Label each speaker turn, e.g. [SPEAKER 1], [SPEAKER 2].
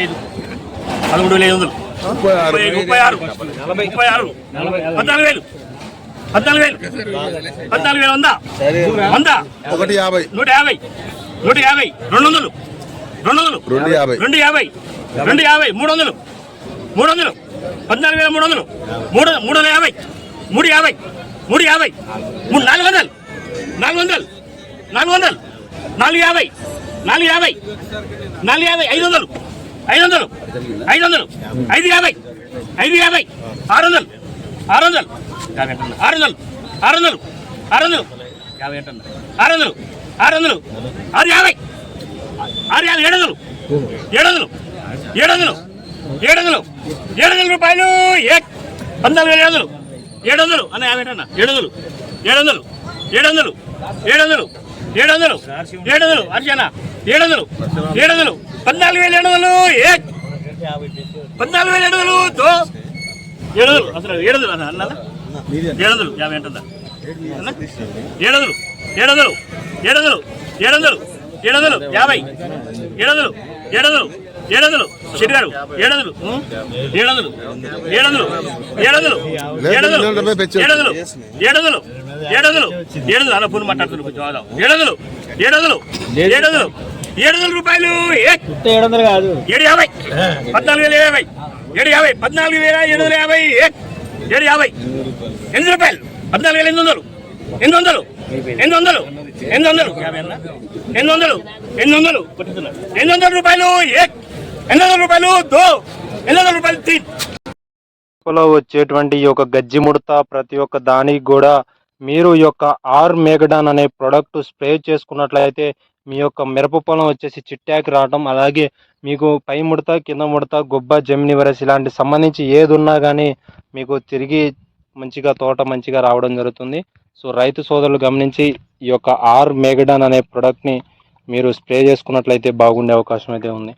[SPEAKER 1] ఐదు పదమూడు వేల ఐదు వందలు.
[SPEAKER 2] ముప్పై ఆరు
[SPEAKER 1] ముప్పై ఆరు పద్నాలుగు వేలు పద్నాలుగు వేలు పద్నాలుగు వేలు వంద వంద
[SPEAKER 2] ఒకటి యాభై.
[SPEAKER 1] నూట యాభై నూట యాభై రెండు వందలు రెండు వందలు
[SPEAKER 2] రెండు యాభై.
[SPEAKER 1] రెండు యాభై రెండు యాభై మూడు వందలు మూడు వందలు పద్నాలుగు వేల మూడు వందలు మూడు మూడు వందల యాభై మూడు యాభై మూడు యాభై మూడు నాలుగు వందలు నాలుగు వందలు నాలుగు వందలు నాలుగు యాభై నాలుగు యాభై నాలుగు యాభై ఐదు వందలు ఐదు వందలు ఐదు వందలు ఐదు యాభై ఐదు యాభై ఆరు వందలు ఆరు వందలు ఆరు వందలు ఆరు వందలు ఆరు వందలు యాభై అంటున్నా ఆరు వందలు ఆరు వందలు ఆరు యాభై ఆరు యాభై ఏడు వందలు ఏడు వందలు ఏడు వందలు ఏడు వందలు ఏడు వందల రూపాయలు ఏ పంతొమ్మిది వేల ఏడు వందలు ఏడు వందలు అన్న యాభై అన్న ఏడు వందలు ఏడు వందలు ఏడు వందలు ఏడు వందలు ఏడు వందలు ఏడు వందలు అర్జన ఏడు వందలు ఏడు వందలు పద్నాలుగు వేల ఏడు పద్నాలుగు వేల ఏడు వందలు దో ఏడు అసలు ఏడు అన్న ఏడు యాభై అంటుందా? ఏడు వందలు ఏడు వందలు ఏడు వందలు ఏడు వందలు ఏడు వందలు యాభై ఏడు వందలు ఏడు వందలు ఏడు వందలు శెట్టి గారు ఏడు వందలు? ఏడు వందలు ఏడు వందలు ఏడు వందలు ఏడు వందలు ఏడు వందలు ఏడు వందలు ఏడు వందలు ఏడు వందలు అలా ఫోన్ మాట్లాడుతున్నారు కొంచెం. ఏడు వందలు ఏడు వందలు ఏడు వందలు ఏడు వందల రూపాయలు. ఏ?
[SPEAKER 3] ఏడు వందలు కాదు.
[SPEAKER 1] ఏడు యాభై. పద్నాలుగు వేల యాభై. ఏడు యాభై. పద్నాలుగు వేల ఏడు వందల యాభై. ఏ? ఏడు యాభై. ఎనిమిది రూపాయలు. పద్నాలుగు వేల ఎనిమిది వందలు. ఎనిమిది వందలు. ఎనిమిది వందలు. ఎనిమిది వందలు. ఎనిమిది వందలు. ఎనిమిది వందలు. ఎనిమిది వందల రూపాయలు. ఏ? ఎనిమిది వందల రూపాయలు. దో. ఎనిమిది వందల రూపాయలు తీన్.
[SPEAKER 4] వచ్చేటువంటి ఈ యొక్క గజ్జి ముడత ప్రతి ఒక్క దానికి కూడా మీరు ఈ యొక్క ఆర్ మేగడాన్ అనే ప్రొడక్ట్ స్ప్రే చేసుకున్నట్లయితే మీ యొక్క మిరప పొలం వచ్చేసి చిట్టాకి రావడం అలాగే మీకు పై ముడత కింద ముడత గొబ్బ జమిని వైరస్ ఇలాంటి సంబంధించి ఏది ఉన్నా కానీ మీకు తిరిగి మంచిగా తోట మంచిగా రావడం జరుగుతుంది. సో రైతు సోదరులు గమనించి ఈ యొక్క ఆర్ మేగడాన్ అనే ప్రొడక్ట్ని మీరు స్ప్రే చేసుకున్నట్లయితే బాగుండే అవకాశం అయితే ఉంది.